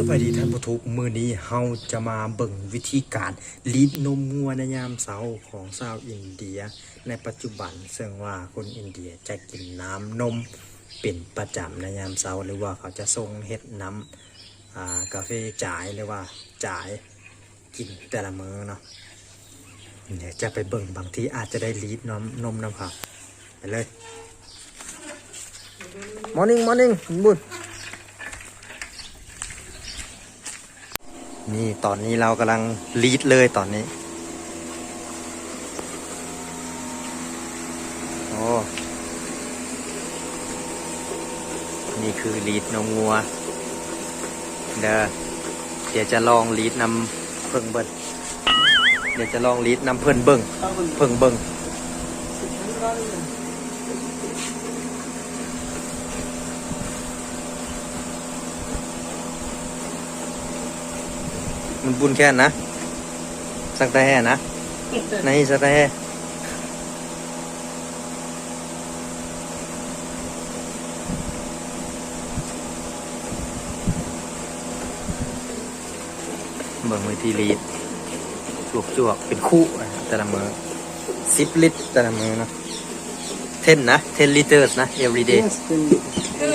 สวัสดีท่านผู้ทุกมือนี้เฮาจะมาเบิ่งวิธีการลีดนมงัวในยามเช้าของชาวอินเดีย ในปัจจุบันซึ่งว่าคนอินเดียจะกินน้ำนมเป็นประจำในยามเช้าหรือว่าเขาจะส่งเฮ็ดน้ำกาแฟจ่ายหรือว่าจ่ายกินแต่ละมื้อเนาะเดี๋ยวจะไปเบิ่งบางทีอาจจะได้ลีดนมนมน้ำเขาไปเลย morning morning คุณบุญ นี่ตอนนี้เรากำลังลีดเลยตอนนี้ โอ้ นี่คือลีดนมงัว เด้อเดี๋ยวจะลองลีดนำเพิ่งเบิ้งเดี๋ยวจะลองลีดนำเพิ่นเบิ้งเพิ่งเบิ้ง มันบุญแค่นะ สักแต่แห่นะในสักแต่แห่เบิ่งวิธีลีดจวกจวกๆเป็นคู่อะแต่ละมือสิบลิตรแต่ละมือเนาะเทนนะเทนลิตรนะ every day Yes, then Ừ.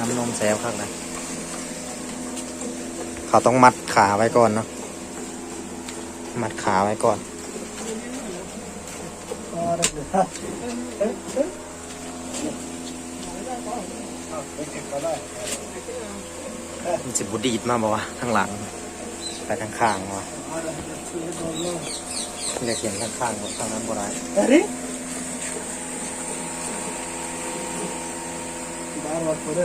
น้ำนม แซวข้างในเขาต้องมัดขาไว้ก่อนเนาะมัดขาไว้ก่อนมันจะบุดีดมากบอกว่าข้างหลังไปข้างข้างวะเรียกเห็นข้างข้างทางนั้นบ่ได้บ้านวัดก็ได้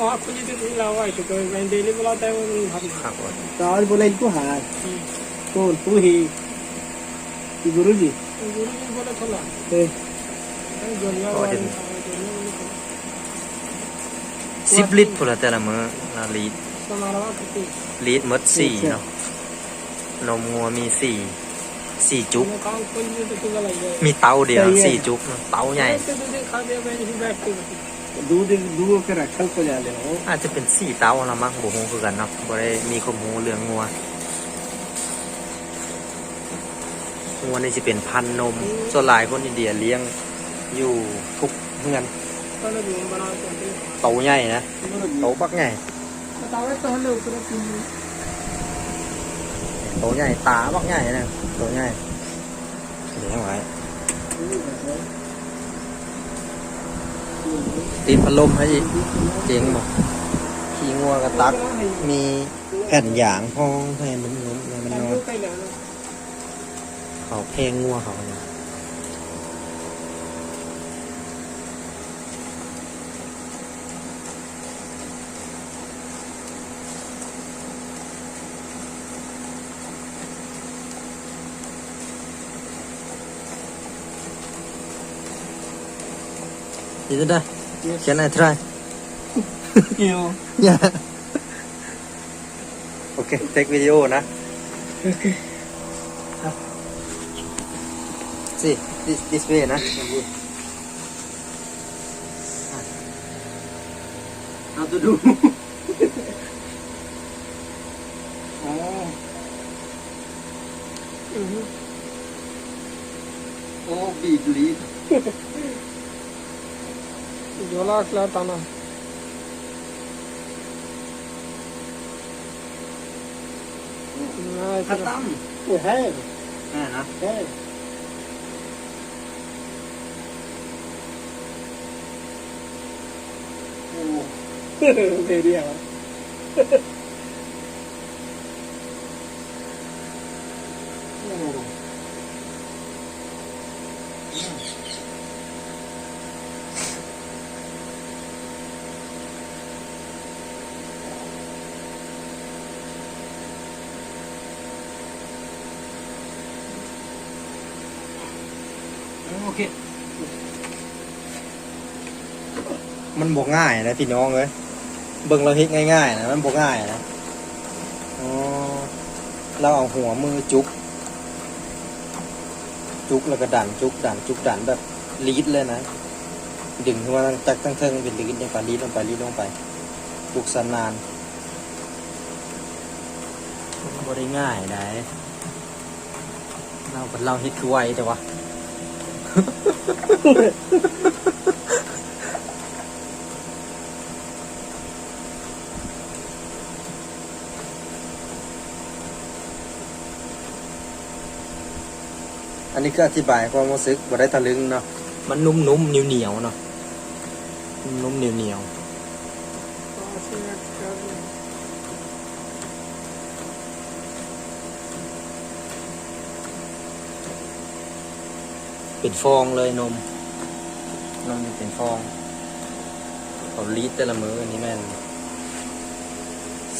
वहाँ खुली तो खुला हुआ है तो कोई बहन डेली बुलाता है वो नहीं भागना ข้างบน तो आज बोला इनको हाँ कौन तू ही कि गुरु जी गुरु जी बोले थोड़ा ए, गोलियां और वाली दिन। गोलियां वाली สิบลิตรพุ่นละแต่ละมือละลีด समारोह करती ลีดหมดสี่เนาะ นมงัวมีสี่สี่จุก मैं काम खोल दिए तो तुझे लग जाएगा มีเตาเดียว ใช่ไง สี่จุกเนาะเตาใหญ่ ดูดดูกระเข้าก็จะแล้วอาจจะเป็นสี่เต้าละมั้งบุหูคือกันเนาะบ่ได้มีขมูเรืองงัวงัวนี่จะเป็นพันนมส่วนหลายคนอินเดียเลี้ยงอยู่ทุกเงินโตใหญ่นะโตปักใหญ่โตใหญ่ตาปักใหญ่นะโตใหญ่เลี้ยงไว้ ติดพัดลมให้เจ๋งบอกขี่งัวกระตัก มีแผ่นยางพองให้มันนุ่มให้มันนอนเขาแพงงัวเขานะ ยดีได้ Can I try? क्यों Yeah. Okay, take video นะ See, this this way นะ How to do? ah. Oh, big lead. Yola akılar tanım. Ne yapıyor? Hatam. Bu Oh. Ne eh, ha? oh. diyor? Okay. มันบกง่ายนะพี่น้องเลยเบิ่งเราเฮ็ดง่ายๆนะมันบกง่ายนะอ๋อเราเอาหัวมือจุก จุกแล้วก็ดันจุกดันจุกดันแบบลีดเลยนะ ดึงขึ้นมาตั้งจากตั้งเทิงเป็นลีดลงไปลีดลงไปลีดลงไปจุกสนานบ่ได้ง่ายได้เราเป็นเราเฮ็ดคือไวแต่ว่า อันนี้ก็อธิบายความรู้สึกบ่ได้ทะลึงเนาะ มันนุ่มๆเหนียวๆเนาะ นุ่มๆเหนียวๆ เป็นฟองเลยนม นมนี่เป็นฟองเขาลิตรแต่ละมืออันนี้แม่น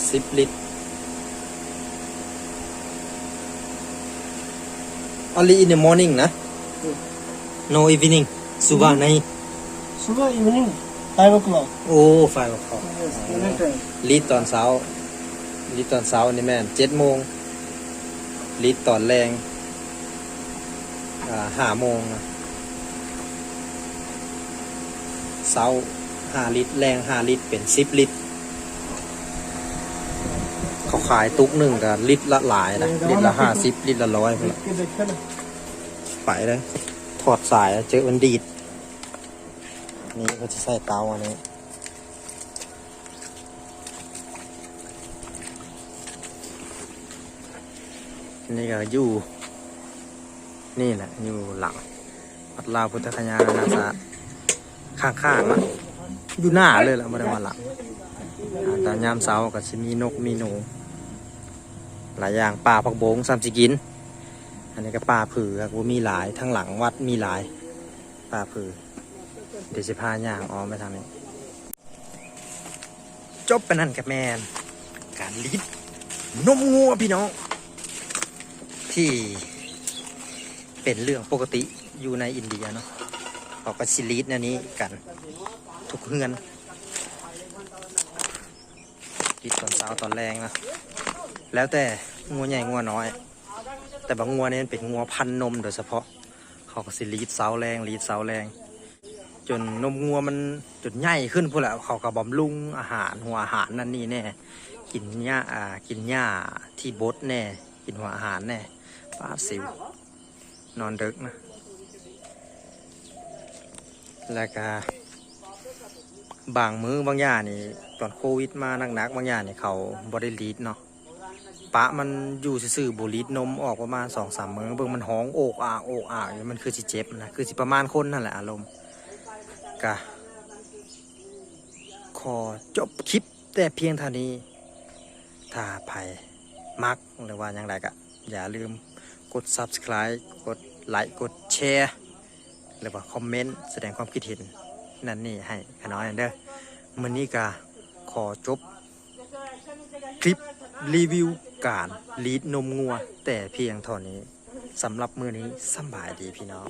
สิบลิตร only in the morning นะ no evening สุบาใน Sugar evening, 5 o'clock. โอ้ไฟบอกเขา Yes, anytime. ลีดตอนเช้าลีดตอนเช้านี่แม่นเจ็ดโมงลีดตอนแรงอ่า หาโมงเซาหาลิตรแรงหาลิตรเป็นสิบลิตร เขาขายตุกหนึ่งกับลิตรละหลายนะลิตรละห้าสิบลิตรละร้อยไปเลยถอดสายเจอมันดีด นี่เขาจะใส่เตาอันนี้นี่ก็อยู่ นี่แหละอยู่หลังวัดลาวพุทธคยานาสะข้างๆนะอยู่หน้าเลยแหละไม่ได้มาหลังอ่าแต่ยามเช้าก็จะมีนกมีหนู หลายอย่างป่าผักโบงสามสิกิน อันนี้ก็ป่าผือครับว่ามีหลายทั้งหลังวัดมีหลายป่าผือเดี๋ยวจะพาย่างอ้อมไปทางนี้ จบไปนั่นกับแมน การลิดนมงัวพี่น้อง ที่ เป็นเรื่องปกติอยู่ในอินเดียเนาะเขาก็สิลีดอันนี้กัน ทุกเฮือนลีดตอนเช้าตอนแรงนะแล้วแต่งัวใหญ่งัวน้อย แต่บางงัวเนี่ยเป็นงัวพันนมโดยเฉพาะ เขาก็สิลีดเสาแรงลีดเสาแรง จนนมงัวมันจนใหญ่ขึ้นพูดแหละเขาก็บำรุงอาหารหัวอาหารนั่นนี่แน่กินหญ้าอ่ากินหญ้าที่บดแน่ กินหัวอาหารแน่ปลาสิว นอนดึกนะ แล้วก็บางมื้อบางอย่างนี่ตอนโควิดมาหนักๆบางอย่างนี่เขาบริลีดเนาะปะมันอยู่ซื่อๆบุรีดนมออกประมาณสองสามมื้อเบิ่งมันห้องโอกอากโอกอากอยู่มันคือสิเจ็บนะคือสิประมาณคนนั่นแหละอารมณ์กะขอจบคลิปแต่เพียงเท่านี้ ถ้าใครมักหรือว่าอย่างไรก็อย่าลืมกด subscribe กด ไลค์กดแชร์หรือว่าคอมเมนต์แสดงความคิดเห็นนั่นนี่ให้ขน้อยเด้อมื้อนี้ก็ขอจบ คลิปรีวิวการลีดนมงัว แต่เพียงเท่านี้สำหรับมือนี้สบายดีพี่น้อง